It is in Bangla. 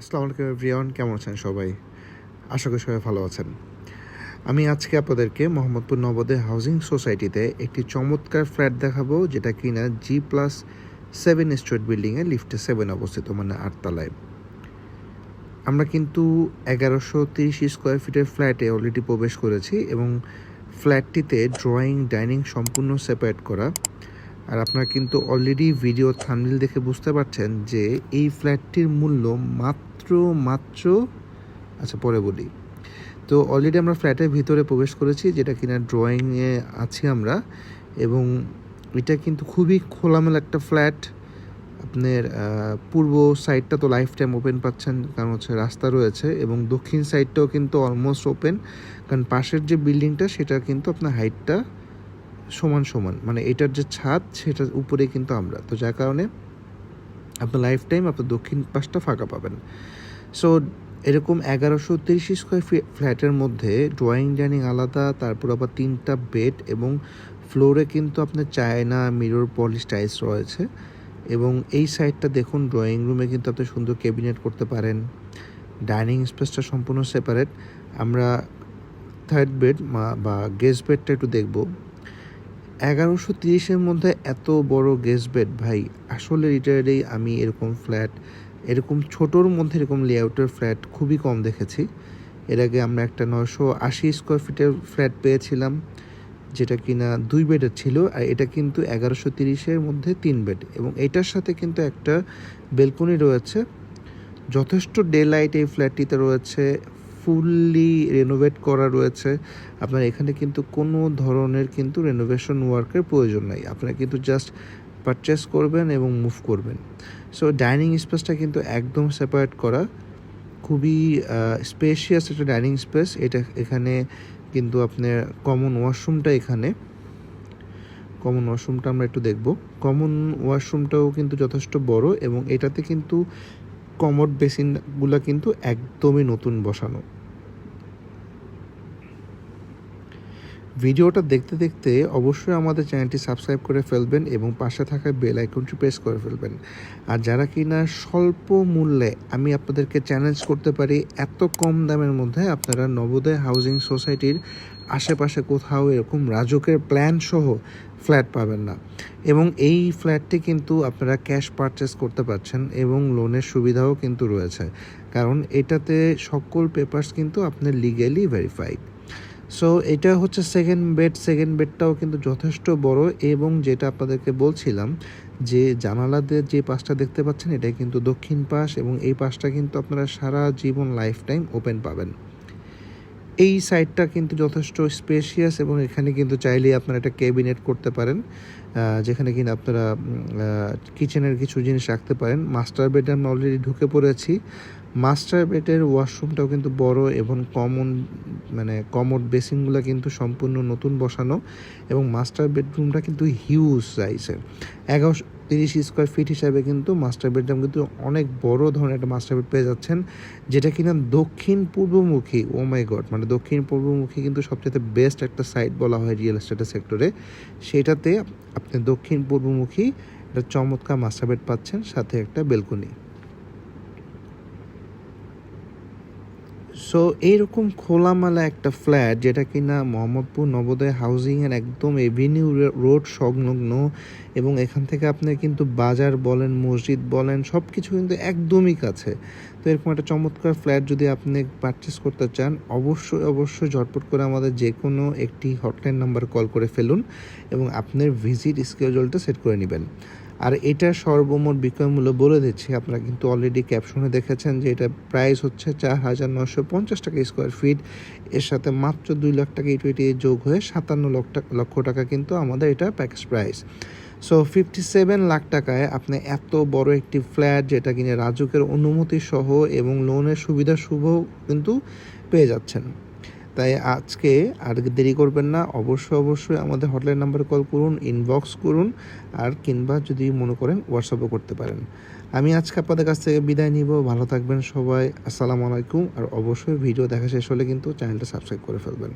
আসসালামু আলাইকুম এভরিওয়ান, কেমন আছেন সবাই? আশা করি সবাই ভালো আছেন। আমি আজকে আপনাদেরকে মোহাম্মদপুর নবোদয় হাউজিং সোসাইটিতে একটি চমৎকার ফ্ল্যাট দেখাবো, যেটা কিনা জি প্লাস সেভেন স্ট্রিট বিল্ডিংয়ে লিফটে সেভেন অবস্থিত মানে আটতলায়। আমরা কিন্তু এগারোশো তিরিশ স্কোয়ার ফিটের ফ্ল্যাটে অলরেডি প্রবেশ করেছি এবং ফ্ল্যাটটিতে ড্রয়িং ডাইনিং সম্পূর্ণ সেপারেট করা। আর আপনারা কিন্তু অলরেডি ভিডিও থামনিল দেখে বুঝতে পারছেন যে এই ফ্ল্যাটটির মূল্য মাত্র মাত্র আচ্ছা পরে বলি। তো অলরেডি আমরা ফ্ল্যাটের ভিতরে প্রবেশ করেছি, যেটা কিনা ড্রয়িংয়ে আছি আমরা, এবং এটা কিন্তু খুবই খোলামেলা একটা ফ্ল্যাট আপনার পূর্ব সাইডটা তো লাইফ টাইম ওপেন পাচ্ছেন, কারণ হচ্ছে রাস্তা রয়েছে, এবং দক্ষিণ সাইডটাও কিন্তু অলমোস্ট ওপেন কারণ পাশের যে বিল্ডিংটা সেটা কিন্তু আপনার হাইটটা সমান সমান মানে এটার যে ছাদ সেটার উপরে কিন্তু আমরা। তো যার কারণে আপনার লাইফ টাইম আপনার দক্ষিণ পাশটা ফাঁকা পাবেন। সো এরকম এগারোশো তিরিশ স্কোয়ার ফ্ল্যাটের মধ্যে ড্রয়িং ডাইনিং আলাদা, তারপর আবার তিনটা বেড এবং ফ্লোরে কিন্তু আপনার চায়না মিরর পলিশ টাইলস রয়েছে। এবং এই সাইডটা দেখুন ড্রয়িং রুমে কিন্তু আপনি সুন্দর ক্যাবিনেট করতে পারেন। ডাইনিং স্পেসটা সম্পূর্ণ সেপারেট আমরা থার্ড বেড বা গেস্ট বেডটা একটু দেখব। এগারোশো তিরিশের মধ্যে এত বড় গেস্ট বেড ভাই, আসলে রিটায়ার্ডেই আমি এরকম ফ্ল্যাট এরকম ছোটোর মধ্যে এরকম লেআউটের ফ্ল্যাট খুবই কম দেখেছি। এর আগে আমরা একটা নশো আশি স্কোয়ার ফিটের ফ্ল্যাট পেয়েছিলাম, যেটা কিনা দুই বেডের ছিল, আর এটা কিন্তু এগারোশো তিরিশের মধ্যে তিন বেড এবং এটার সাথে কিন্তু একটা বেলকনি রয়েছে। যথেষ্ট ডে লাইট এই ফ্ল্যাটটিতে রয়েছে ফুললি রেনোভেট করা রয়েছে। আপনার এখানে কিন্তু কোনো ধরনের কিন্তু রেনোভেশন ওয়ার্কের প্রয়োজন নাই। আপনারা কিন্তু জাস্ট পারচেস করবেন এবং মুভ করবেন। সো ডাইনিং স্পেসটা কিন্তু একদম সেপারেট করা। খুবই স্পেশিয়াস একটা ডাইনিং স্পেস এটা এখানে কিন্তু আপনার কমন ওয়াশরুমটা এখানে। কমন ওয়াশরুমটা আমরা একটু দেখব। কমন ওয়াশরুমটাও কিন্তু যথেষ্ট বড় এবং এটাতে কিন্তু কমোড বেসিনগুলো কিন্তু একদমই নতুন বসানো। ভিডিওটা দেখতে দেখতে অবশ্যই আমাদের চ্যানেলটি সাবস্ক্রাইব করে ফেলবেন এবং পাশে থাকা বেল আইকনটি প্রেস করে ফেলবেন। আর যারা কিনা স্বল্প মূল্যে আমি আপনাদেরকে চ্যালেঞ্জ করতে পারি, এত কম দামের মধ্যে আপনারা নবোদয় হাউজিং সোসাইটির আশেপাশে কোথাও এরকম রাজকের প্ল্যান সহ ফ্ল্যাট পাবেন না। এবং এই ফ্ল্যাটটি কিন্তু আপনারা ক্যাশ পারচেস করতে পারছেন এবং লোনের সুবিধাও কিন্তু রয়েছে। কারণ এটাতে সকল পেপার্স কিন্তু আপনার লিগ্যালি ভেরিফাইড সো এটা হচ্ছে সেকেন্ড বেড সেকেন্ড বেডটাও কিন্তু যথেষ্ট বড় এবং যেটা আপনাদেরকে বলছিলাম যে জানালাদের যে পাশটা দেখতে পাচ্ছেন এটা কিন্তু দক্ষিণ পাশ এবং এই পাশটা কিন্তু আপনারা সারা জীবন লাইফ টাইম ওপেন পাবেন। এই সাইডটা কিন্তু যথেষ্ট স্পেশিয়াস এবং এখানে কিন্তু চাইলেই আপনারা একটা ক্যাবিনেট করতে পারেন যেখানে কিন্তু আপনারা কিচেনের কিছু জিনিস রাখতে পারেন। মাস্টার বেডে আমরা অলরেডি ঢুকে পড়েছি। মাস্টার বেডের ওয়াশরুমটাও কিন্তু বড় এবং কমন মানে কমোড বেসিনগুলো কিন্তু সম্পূর্ণ নতুন বসানো এবং মাস্টার বেডরুমটা কিন্তু হিউজ সাইজের। এগারোশো তিরিশ স্কোয়ার ফিট হিসাবে কিন্তু মাস্টার বেডরুম কিন্তু অনেক বড় ধরনের একটা মাস্টার বেড পেয়ে যাচ্ছেন, যেটা কিনা দক্ষিণ পূর্বমুখী ও মাই গড মানে দক্ষিণ পূর্বমুখী কিন্তু সবচেয়ে বেস্ট একটা সাইট বলা হয় রিয়েল এস্টেটের সেক্টরে সেটাতে আপনি দক্ষিণ পূর্বমুখী একটা চমৎকার মাস্টার বেড পাচ্ছেন, সাথে একটা বেলকনি সো এইরকম খোলামেলা একটা ফ্ল্যাট যেটা কিনা মোহাম্মদপুর নবোদয় হাউজিংয়ের একদম এভিনিউ রোড সংলগ্ন এবং এখান থেকে আপনি কিন্তু বাজার বলেন, মসজিদ বলেন সব কিছু কিন্তু একদমই কাছে। তো এরকম একটা চমৎকার ফ্ল্যাট যদি আপনি পারচেস করতে চান, অবশ্যই অবশ্যই ঝটপট করে আমাদের যে কোনো একটি হটলাইন নাম্বার কল করে ফেলুন এবং আপনার ভিজিট স্কেজুলটা সেট করে নেবেন। আর এটার সর্বমোট বিক্রয় মূল্য বলে দিচ্ছি। আপনারা কিন্তু অলরেডি ক্যাপশনে দেখেছেন যে এটা প্রাইস হচ্ছে চার হাজার নশো পঞ্চাশ টাকা স্কোয়ার ফিট এর সাথে মাত্র দুই লাখ টাকা ইটুইটি যোগ হয়ে সাতান্ন লক্ষ টাকা কিন্তু আমাদের এটা package price so fifty seven lakh টাকায় আপনি এত বড় একটি ফ্ল্যাট যেটা কিনে রাজুকের অনুমতি সহ এবং লোনের সুবিধা শুভ কিন্তু পেয়ে যাচ্ছেন। তাই আজকে আর দেরি করবেন না অবশ্যই অবশ্যই আমাদের হটলাইন নাম্বারে কল করুন ইনবক্স করুন, আর কিংবা যদি মনে করেন হোয়াটসঅ্যাপও করতে পারেন। আমি আজকে আপনাদের কাছ থেকে বিদায় নিব, ভালো থাকবেন সবাই, আসসালামু আলাইকুম, আর অবশ্যই ভিডিও দেখা শেষ হলে কিন্তু চ্যানেলটা সাবস্ক্রাইব করে ফেলবেন।